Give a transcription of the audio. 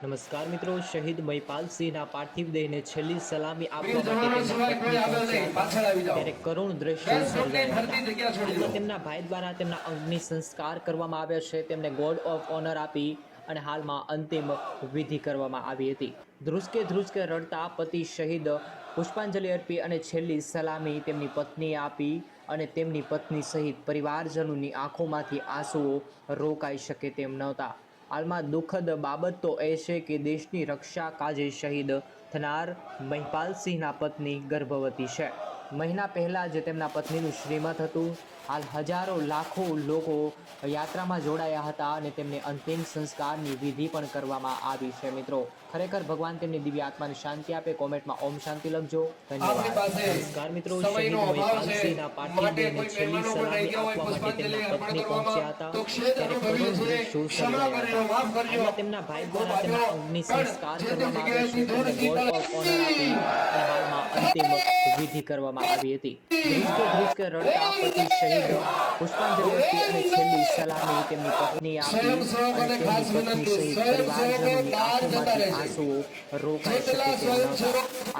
નમસ્કાર મિત્રો શહીદ મહિપાલસિંહના પાર્થિવ દેહને છેલ્લી સલામી આપવા માટે. ત્યારે કરુણ દ્રશ્યો તેમના ભાઈ દ્વારા તેમના અગ્નિ સંસ્કાર કરવામાં આવ્યા છે. તેમને ગોડ ઓફ ઓનર આપી અને હાલમાં અંતિમ વિધિ કરવામાં આવી હતી. ધ્રુસકે ધ્રુસકે રડતા પતિ શહીદ પુષ્પાંજલિ અર્પી અને છેલ્લી સલામી તેમની પત્નીએ આપી અને તેમની પત્ની સહિત પરિવારજનોની આંખોમાંથી આંસુઓ રોકાઈ શકે તેમ નહોતા. હાલમાં દુઃખદ બાબત તો એ છે કે દેશની રક્ષા કાજે શહીદ થનાર મહિપાલસિંહના પત્ની ગર્ભવતી છે. મહિના પહેલાં જ તેમના પત્નીનું શ્રીમત હતું. હાલ હજારો લાખો લોકો યાત્રામાં જોડાયા હતા અને તેમને અંતિમ સંસ્કારની વિધિ પણ કરવામાં આવી છે મિત્રો. ખરેખર ભગવાન તેમની દિવ્ય આત્માને શાંતિ આપે. કોમેન્ટમાં ઓમ શાંતિ લખજો. નમસ્કાર મિત્રો. તેમના ભાઈ દ્વારા તેમના સંસ્કાર કરવામાં હાલમાં અંતિમ વિધિ કરવામાં આવી હતી ધ્રુસકે ધ્રુસકે રડતા પતિ શહીદ પુષ્પાંજલિ અર્પી અને છેલ્લી સલામી તેમની પત્નીએ આપી અને તેમની પત્ની સહિત પરિવારજનોની આંખોમાંથી આંસુઓ રોકાઈ શકે તેમ નહોતા. સ્વયંસેવક